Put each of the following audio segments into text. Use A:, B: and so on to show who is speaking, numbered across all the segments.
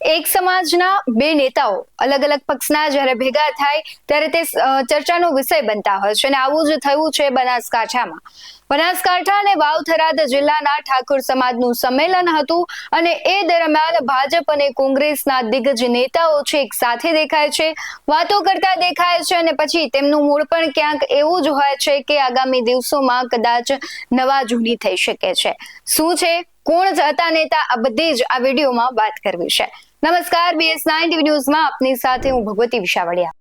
A: એક સમાજના બે નેતાઓ અલગ અલગ પક્ષના જ્યારે ભેગા થાય ત્યારે તે ચર્ચાનો વિષય બનતા હોય છે અને આવું જ થયું છે બનાસકાંઠામાં. બનાસકાંઠા અને વાવથરાદ જિલ્લાના ઠાકોર સમાજનું સંમેલન હતું અને એ દરમિયાન ભાજપ અને કોંગ્રેસના દિગ્ગજ નેતાઓ છે એક સાથે દેખાય છે, વાતો કરતા દેખાય છે અને પછી તેમનું મૂળ પણ ક્યાંક એવું જ હોય છે કે આગામી દિવસોમાં કદાચ નવા જૂની થઈ શકે છે. શું છે? કોણ હતા નેતા? આ બધી જ આ વિડીયોમાં વાત કરવી છે. નમસ્કાર બીએસ નાઇન ટીવી ન્યૂઝમાં આપની સાથે હું ભગવતી વિશાવડિયા.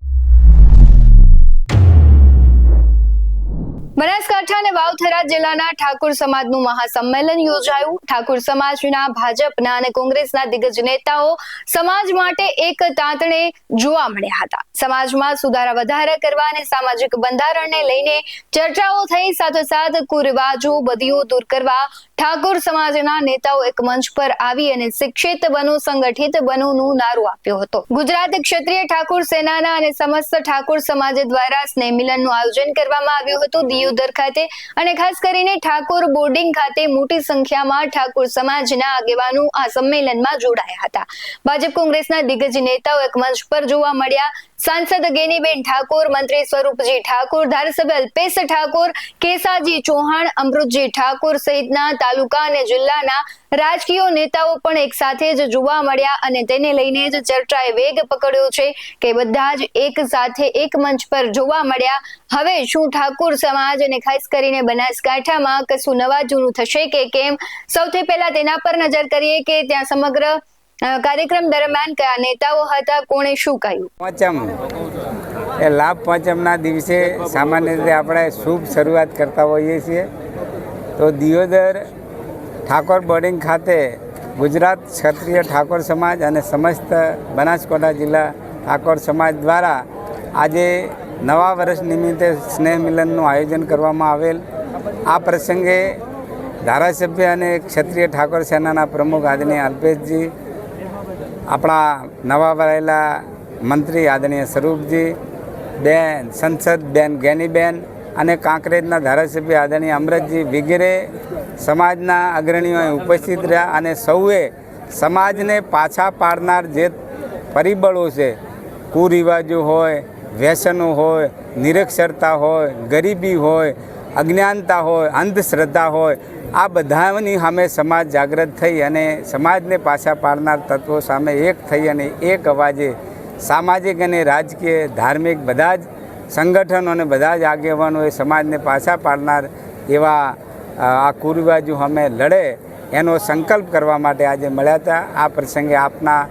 A: બનાસકાંઠા અને વાવથરા જિલ્લાના ઠાકોર સમાજનું મહાસંમેલન યોજાયું. ઠાકોર સમાજના ભાજપના અને કોંગ્રેસના દિગ્ગજ નેતાઓ સમાજ માટે એક તાંતણે જોવા મળ્યા હતા. સમાજમાં સુધારા વધારા કરવા અને સામાજિક બંધારણને લઈને ચર્ચાઓ થઈ, સાથોસાથ કુરિવાજો બદીઓ દૂર કરવા ઠાકોર સમાજના નેતાઓ એક મંચ પર આવી અને શિક્ષિત બનો, સંગઠિત બનોનું નારું આપ્યો હતો. ગુજરાત ક્ષત્રિય ઠાકોર સેનાના અને સમસ્ત ઠાકોર સમાજ દ્વારા સ્નેહ મિલનનું આયોજન કરવામાં આવ્યું હતું દિયોદર ખાતે અને ખાસ કરીને ઠાકોર બોર્ડિંગ ખાતે મોટી સંખ્યામાં ઠાકોર સમાજના આગેવાનો આ સંમેલનમાં જોડાયા હતા. ભાજપ કોંગ્રેસના દિગ્ગજ નેતાઓ એક મંચ પર જોવા મળ્યા. સાંસદ ગેનીબેન ઠાકોર, મંત્રી સ્વરૂપજી ઠાકોર, ધારાસભ્ય અલ્પેશ ઠાકોર, કેસાજી ચૌહાણ, અમૃતજી ઠાકોર સહિતના તાલુકા અને જિલ્લાના રાજકીય નેતાઓ પણ એક સાથે જ જોવા મળ્યા અને તેને લઈને જ ચર્ચાએ વેગ પકડ્યો છે કે બધા જ એક સાથે એક મંચ પર જોવા મળ્યા. હવે શું ઠાકુર સમાજ અને ખાસ કરીને બનાસકાંઠામાં કશું નવા જૂનું થશે કે કેમ? સૌથી પહેલા તેના પર નજર કરીએ કે ત્યાં સમગ્ર કાર્યક્રમ દરમિયાન કયા નેતાઓ હતા, કોણે શું કહ્યું?
B: પંચમ. એ લાભ પંચમના દિવસે સામાન્ય રીતે આપણે શુભ શરૂઆત કરતા હોઈએ છીએ. તો દિયોદર ઠાકોર બોર્ડિંગ ખાતે ગુજરાત ક્ષત્રિય ઠાકોર સમાજ અને સમસ્ત બનાસકાંઠા જિલ્લા ઠાકોર સમાજ દ્વારા આજે નવા વર્ષ નિમિત્તે સ્નેહ મિલનનું આયોજન કરવામાં આવેલ. આ પ્રસંગે ધારાસભ્ય અને ક્ષત્રિય ઠાકોર સેનાના પ્રમુખ આદરણીય અલ્પેશજી, આપણા નવા વરાયેલા મંત્રી આદરણીય સ્વરૂપજી, બેન, સંસદ બેન ગેનીબેન અને કાંકરેજના ધારાસભ્ય આદરણીય અમરતજી વગેરે સમાજના અગ્રણીઓ ઉપસ્થિત રહ્યા અને સૌએ સમાજને પાછા પાડનાર જે પરિબળો છે, કુરિવાજો હોય, વ્યસનો હોય, નિરક્ષરતા હોય, ગરીબી હોય, અજ્ઞાનતા હોય, અંધશ્રદ્ધા હોય, આ બધાની સામે સમાજ જાગૃત થઈ અને સમાજને પાછા પાડનાર તત્વો સામે એક થઈ અને એક અવાજે સામાજિક અને રાજકીય, ધાર્મિક બધા જ સંગઠનો અને બધા જ આગેવાનોએ સમાજને પાછા પાડનાર એવા આ કુરિવાજો અમે લડે એનો સંકલ્પ કરવા માટે આજે મળ્યા હતા. આ પ્રસંગે આપના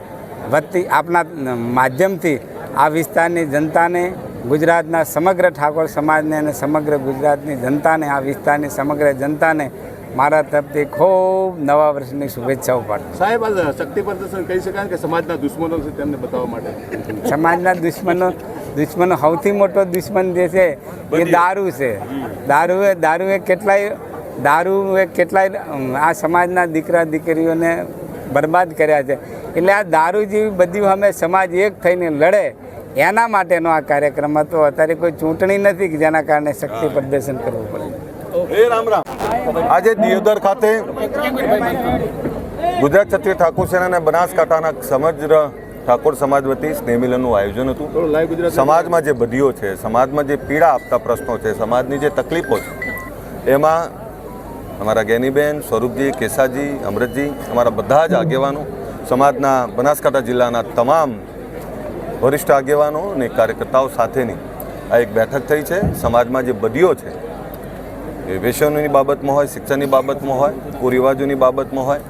B: વતી આપના માધ્યમથી આ વિસ્તારની જનતાને ગુજરાતના સમગ્ર ઠાકોર સમાજને અને સમગ્ર ગુજરાતની જનતાને આ વિસ્તારની સમગ્ર જનતાને મારા તરફથી ખૂબ નવા વર્ષની શુભેચ્છાઓ પાઠવું.
C: સાહેબ શક્તિ પ્રદર્શન કહી શકાય કે સમાજના દુશ્મનો છે તેમને બતાવવા માટે?
B: સમાજના દુશ્મનો દુશ્મનો સૌથી મોટો દુશ્મન જે છે એ દારૂ છે. દારૂએ દારૂએ કેટલાય દારૂએ કેટલાય આ સમાજના દીકરા દીકરીઓને બરબાદ કર્યા છે. એટલે આ દારૂ જેવી બધી અમે સમાજ એક થઈને લડે એના માટેનો આ કાર્યક્રમ હતો. અત્યારે કોઈ ચૂંટણી નથી કે જેના કારણે શક્તિ પ્રદર્શન કરવું પડે.
C: રામ રામ. આજે દિયોદર ખાતે ગુજરાત ક્ષત્રિય ઠાકોર સેના અને બનાસકાંઠાના સમગ્ર ઠાકોર સમાજ વતી સ્નેહમિલનનું આયોજન હતું. સમાજમાં જે બદીઓ છે સમાજમાં જે પીડા આપતા પ્રશ્નો છે સમાજની જે તકલીફો છે એમાં અમારા ગેનીબેન સ્વરૂપજી કેસાજી અમૃતજી અમારા બધા જ આગેવાનો સમાજના બનાસકાંઠા જિલ્લાના તમામ વરિષ્ઠ આગેવાનો અને કાર્યકર્તાઓ સાથેની આ એક બેઠક થઈ છે. સમાજમાં જે બદીઓ છે એ વ્યસનોની બાબતમાં હોય શિક્ષણની બાબતમાં હોય કુરિવાજોની બાબતમાં હોય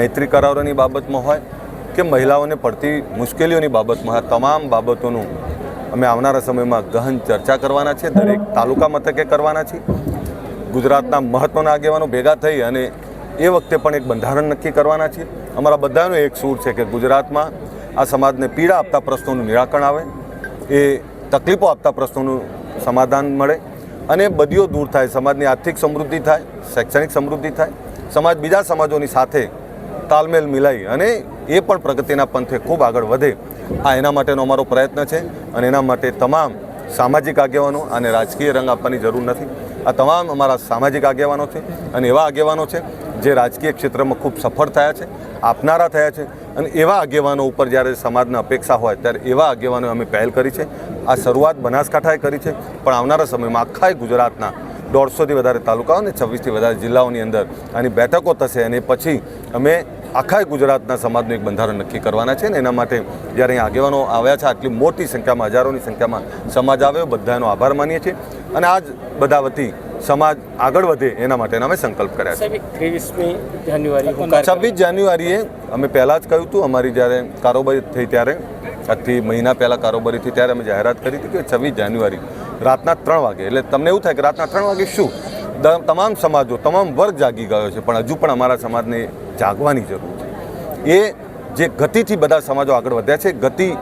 C: મૈત્રી કરારોની બાબતમાં હોય કે મહિલાઓને પડતી મુશ્કેલીઓની બાબતમાં તમામ બાબતોનું અમે આવનારા સમયમાં ગહન ચર્ચા કરવાના છે. દરેક તાલુકા મથકે કરવાના છીએ ગુજરાતના મહત્ત્વના આગેવાનો ભેગા થઈ અને એ વખતે પણ એક બંધારણ નક્કી કરવાના છીએ અમારા બધાનો એક સૂર છે કે ગુજરાતમાં આ સમાજને પીડા આપતા પ્રશ્નોનું નિરાકરણ આવે, એ તકલીફો આપતા પ્રશ્નોનું સમાધાન મળે અને બદીઓ દૂર થાય, સમાજની આર્થિક સમૃદ્ધિ થાય, શૈક્ષણિક સમૃદ્ધિ થાય, સમાજ બીજા સમાજોની સાથે તાલમેલ મિલાઈ અને એ પણ પ્રગતિના પંથે ખૂબ આગળ વધે. આ એના માટેનો અમારો પ્રયત્ન છે અને એના માટે તમામ સામાજિક આગેવાનો અને રાજકીય રંગ આપવાની જરૂર નથી. આ તમામ અમારા સામાજિક આગેવાનો છે અને એવા આગેવાનો છે જે રાજકીય ક્ષેત્રમાં ખૂબ સફળ થયા છે, આપનારા થયા છે અને એવા આગેવાનો ઉપર જ્યારે સમાજને અપેક્ષા હોય ત્યારે એવા આગેવાનો અમે પહેલ કરી છે. આ શરૂઆત બનાસકાંઠાએ કરી છે, પણ આવનારા સમયમાં આખા ગુજરાતના દોઢસોથી વધારે તાલુકાઓ અને છવ્વીસથી વધારે જિલ્લાઓની અંદર આની બેઠકો થશે અને પછી અમે આખા ગુજરાતના સમાજનું એક બંધારણ નક્કી કરવાના છે ને એના માટે જ્યારે અહીં આગેવાનો આવ્યા છે આટલી મોટી સંખ્યામાં હજારોની સંખ્યામાં સમાજ આવ્યો બધાનો આભાર માનીએ છીએ. અને આજ બધા વતી સમાજ આગળ વધે એના માટેના અમે સંકલ્પ કર્યા છે.
D: ત્રેવીસમી જાન્યુઆરી
C: છવ્વીસ જાન્યુઆરીએ અમે પહેલાં જ કહ્યું હતું અમારી જ્યારે કારોબારી થઈ ત્યારે આજથી મહિના પહેલાં કારોબારીથી ત્યારે અમે જાહેરાત કરી હતી કે છવ્વીસ જાન્યુઆરી રાતના ત્રણ વાગે. એટલે તમને એવું થાય કે રાતના ત્રણ વાગે શું? તમામ સમાજો, તમામ વર્ગ જાગી ગયો છે, પણ હજુ પણ અમારા સમાજને જાગવાની જરૂર છે. એ જે ગતિથી બધા સમાજો આગળ વધ્યા છે, ગતિ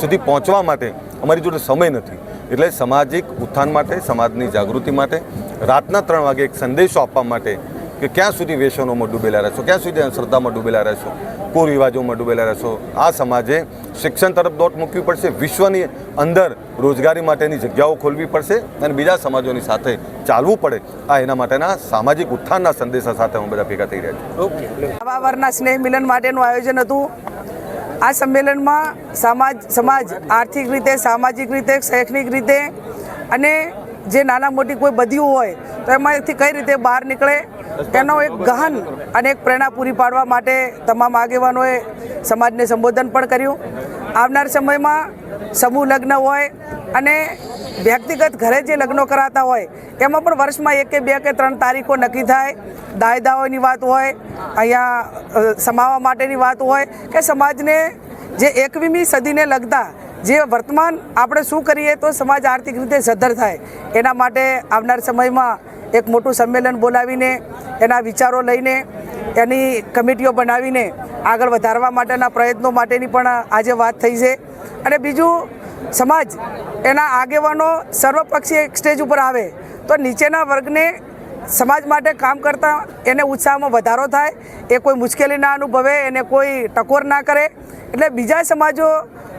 C: સુધી પહોંચવા માટે અમારી જોડે સમય નથી. એટલે સામાજિક ઉત્થાન માટે, સમાજની જાગૃતિ માટે, રાતના ત્રણ વાગે એક સંદેશો આપવા માટે કે ક્યાં સુધી વ્યસનોમાં ડૂબેલા રહેશો, ક્યાં સુધી અંધશ્રદ્ધામાં ડૂબેલા રહેશો, કુરિવાજોમાં ડૂબેલા રહેશો, આ સમાજે શિક્ષણ તરફ દોટ મૂકવી પડશે, વિશ્વની અંદર રોજગારી માટેની જગ્યાઓ ખોલવી પડશે અને બીજા સમાજોની સાથે ચાલવું પડે. આ એના માટેના સામાજિક ઉત્થાનના સંદેશા સાથે અમે બધા ભેગા થઈ રહ્યા છીએ.
E: નવા સ્નેહ મિલન માટેનું આયોજન હતું. આ સંમેલનમાં સમાજ સમાજ આર્થિક રીતે, સામાજિક રીતે, શૈક્ષણિક રીતે અને જે નાના મોટી કોઈ બદીઓ હોય, તો એમાંથી કઈ રીતે બહાર નીકળે એનો એક ગહન અને એક પ્રેરણા પૂરી પાડવા માટે તમામ આગેવાનોએ સમાજને સંબોધન પણ કર્યું. આવનાર સમયમાં સમૂહ લગ્ન હોય અને વ્યક્તિગત ઘરે જે લગ્નો કરાતા હોય, એમાં પણ વર્ષમાં એક કે બે કે ત્રણ તારીખો નક્કી થાય. દાયદાઓની વાત હોય, અહીંયા સમાવા માટેની વાત હોય કે સમાજને જે એકવીમી સદીને લગતા જે વર્તમાન આપણે શું કરીએ તો સમાજ આર્થિક રીતે સદ્ધર થાય. એના માટે આવનાર સમયમાં એક મોટું સંમેલન બોલાવીને, એના વિચારો લઈને, એની કમિટીઓ બનાવીને આગળ વધારવા માટેના પ્રયત્નો માટેની પણ આજે વાત થઈ છે. અને બીજું, સમાજ એના આગેવાનો સર્વપક્ષીય એક સ્ટેજ ઉપર આવે, તો નીચેના વર્ગને સમાજ માટે કામ કરતા એને ઉત્સાહમાં વધારો થાય, એ કોઈ મુશ્કેલી ના અનુભવે, એને કોઈ ટકોર ના કરે. એટલે બીજા સમાજો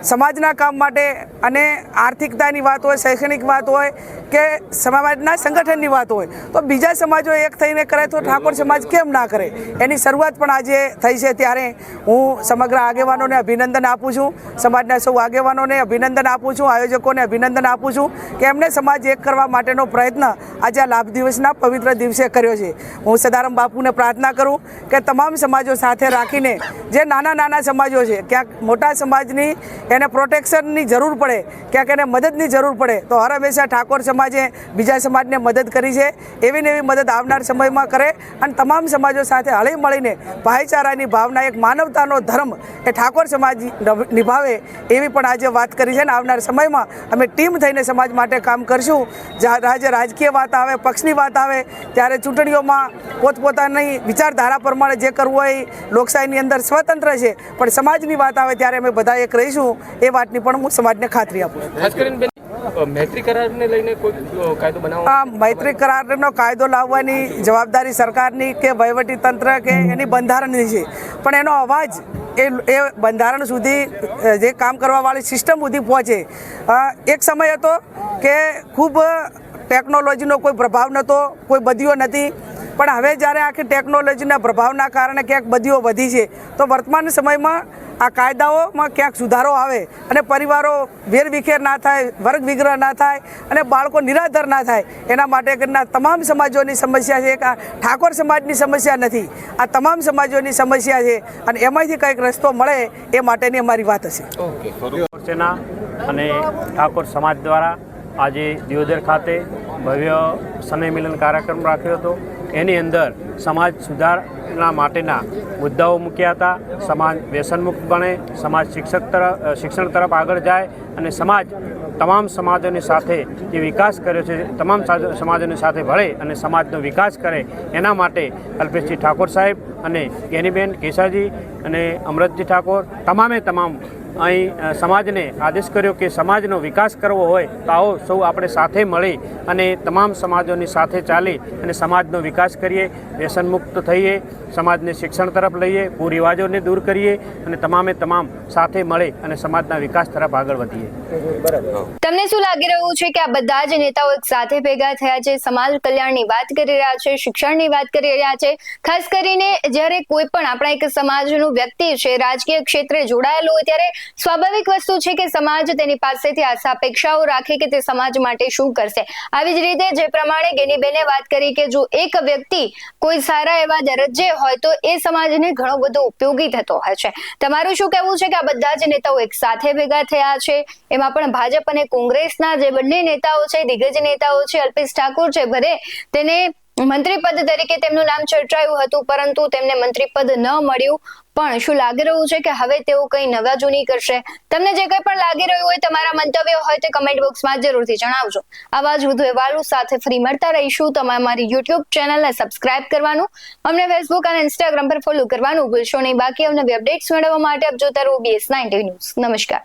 E: સમાજના કામ માટે અને આર્થિકતાની વાત હોય, શૈક્ષણિક વાત હોય કે સમાજના સંગઠનની વાત હોય, તો બીજા સમાજો એક થઈને કરે તો ઠાકોર સમાજ કેમ ના કરે? એની શરૂઆત પણ આજે થઈ છે ત્યારે હું સમગ્ર આગેવાનોને અભિનંદન આપું છું, સમાજના સૌ આગેવાનોને અભિનંદન આપું છું, આયોજકોને અભિનંદન આપું છું કે એમને સમાજ એક કરવા માટેનો પ્રયત્ન આજે આ લાભ દિવસના પવિત્ર દિવસે કર્યો છે. હું સદારામ બાપુને પ્રાર્થના કરું કે તમામ સમાજો સાથે રાખીને, જે નાના નાના સમાજો છે, ક્યાંક મોટા સમાજની એને પ્રોટેક્શનની જરૂર પડે, ક્યાંક એને મદદની જરૂર પડે, તો હર હંમેશા ઠાકોર સમાજે, બીજા સમાજને મદદ કરી છે, એવી ને એવી મદદ આવનાર સમયમાં કરે અને તમામ સમાજો સાથે હળી મળીને ભાઈચારાની ભાવના, એક માનવતાનો ધર્મ એ ઠાકોર સમાજ નિભાવે એવી પણ આજે વાત કરી છે ને આવનાર સમયમાં અમે ટીમ થઈને સમાજ માટે કામ કરશું. રાજ્ય રાજકીય વાત આવે, પક્ષની વાત આવે, ત્યારે ચૂંટણીઓમાં પોતપોતાની વિચારધારા પ્રમાણે જે કરવું હોય લોકશાહીની અંદર સ્વતંત્ર છે, પણ સમાજની વાત આવે ત્યારે અમે બધા એક રહીશું. એ વાતની પણ હું સમાજને ખાતરી આપું છું.
D: મૈત્રી કરારને લઈને કોઈ કાયદો બનાવવા
E: આ મૈત્રી કરારનો કાયદો લાવવાની જવાબદારી સરકારની કે વહીવટી તંત્ર કે એની બંધારણની છે. પણ એનો અવાજ એ એ બંધારણ સુધી જે કામ કરવાવાળી સિસ્ટમ સુધી પહોંચે. એક સમય હતો કે ખૂબ ટેકનોલોજીનો કોઈ પ્રભાવ નહોતો કોઈ બદીઓ નથી. પણ હવે જ્યારે આખી ટેકનોલોજીના પ્રભાવના કારણે ક્યાંક બદીઓ વધી છે તો વર્તમાન સમયમાં આ કાયદાઓમાં ક્યાંક સુધારો આવે અને પરિવારો વેરવિખેર ના થાય વર્ગ વિગ્રહ ના થાય અને બાળકો નિરાધાર ના થાય એના માટે કરીના તમામ સમાજોની સમસ્યા છે. એક આ ઠાકોર સમાજની સમસ્યા નથી આ તમામ સમાજોની સમસ્યા છે અને એમાંથી કંઈક રસ્તો મળે એ માટેની અમારી વાત હશે.
F: સેના અને ઠાકોર સમાજ દ્વારા આજે દિયોદર ખાતે ભવ્ય સનય મિલન કાર્યક્રમ રાખ્યો હતો. એની અંદર સમાજ સુધારણા માટેના મુદ્દાઓ મૂક્યા હતા. સમાજ વ્યસનમુક્ત બને, સમાજ શિક્ષક તરફ શિક્ષણ તરફ આગળ જાય અને સમાજ તમામ સમાજોની સાથે જે વિકાસ કર્યો છે, તમામ સમાજોની સાથે ભળે અને સમાજનો વિકાસ કરે એના માટે અલ્પેશજી ઠાકોર સાહેબ અને ગેનીબેન કેશાજી અને અમરતજી ઠાકોર, તમામે તમામ અહીં સમાજને આદેશ કર્યો કે સમાજનો વિકાસ કરવો હોય તો આવો સૌ આપણે સાથે મળી અને તમામ સમાજોની સાથે ચાલી અને સમાજનો વિકાસ કરીએ વ્યસનમુક્ત થઈએ, સમાજને શિક્ષણ તરફ લઈએ કુરિવાજોને દૂર કરીએ અને તમામે તમામ સાથે મળી અને સમાજના વિકાસ તરફ આગળ વધીએ.
A: તમને શું લાગી રહ્યું છે કે આ બધા જ નેતાઓ એક સાથે ભેગા થયા છે? સમાજ કલ્યાણની વાત કરી રહ્યા છે, શિક્ષણની વાત કરી રહ્યા છે. ખાસ કરીને જ્યારે કોઈ પણ આપણા એક સમાજનું વ્યક્તિ છે, રાજકીય ક્ષેત્રે જોડાયેલો હોય ત્યારે સ્વાભાવિક વસ્તુ છે કે સમાજ તેની પાસેથી આશા અપેક્ષાઓ રાખે કે તે સમાજ માટે શું કરશે. આવી જ રીતે જે પ્રમાણે ગેનીબેને વાત કરી કે જો એક વ્યક્તિ કોઈ સારા એવા દરજ્જે હોય તો એ સમાજને ઘણો બધો ઉપયોગી થતો હોય છે. તમારું શું કહેવું છે કે આ બધા જ નેતાઓ એક સાથે ભેગા થયા છે? એમાં પણ ભાજપ અને કોંગ્રેસના જે બંને નેતાઓ છે, દિગ્ગજ નેતાઓ છે, અલ્પેશ ઠાકોર છે, ભલે તેને મંત્રી પદ તરીકે તેમનું નામ ચર્ચાયું હતું, પરંતુ તેમને મંત્રી પદ ન મળ્યું. પણ શું લાગી રહ્યું છે કે હવે તેઓ કંઈ નવા જૂની કરશે? તમને જે કંઈ પણ લાગી રહ્યું હોય, તમારા મંતવ્યો હોય તે કમેન્ટ બોક્સમાં જરૂરથી જણાવજો. આવા જ વધુ અહેવાલો સાથે ફ્રી મળતા રહીશું. તમે અમારી યુટ્યુબ ચેનલને સબસ્ક્રાઇબ કરવાનું, અમને ફેસબુક અને ઇન્સ્ટાગ્રામ પર ફોલો કરવાનું ભૂલશો નહીં. બાકી અમને અપડેટ્સ મેળવવા માટે આપ જોતા બીએસ નાઇન્ટી ન્યૂઝ નમસ્કાર.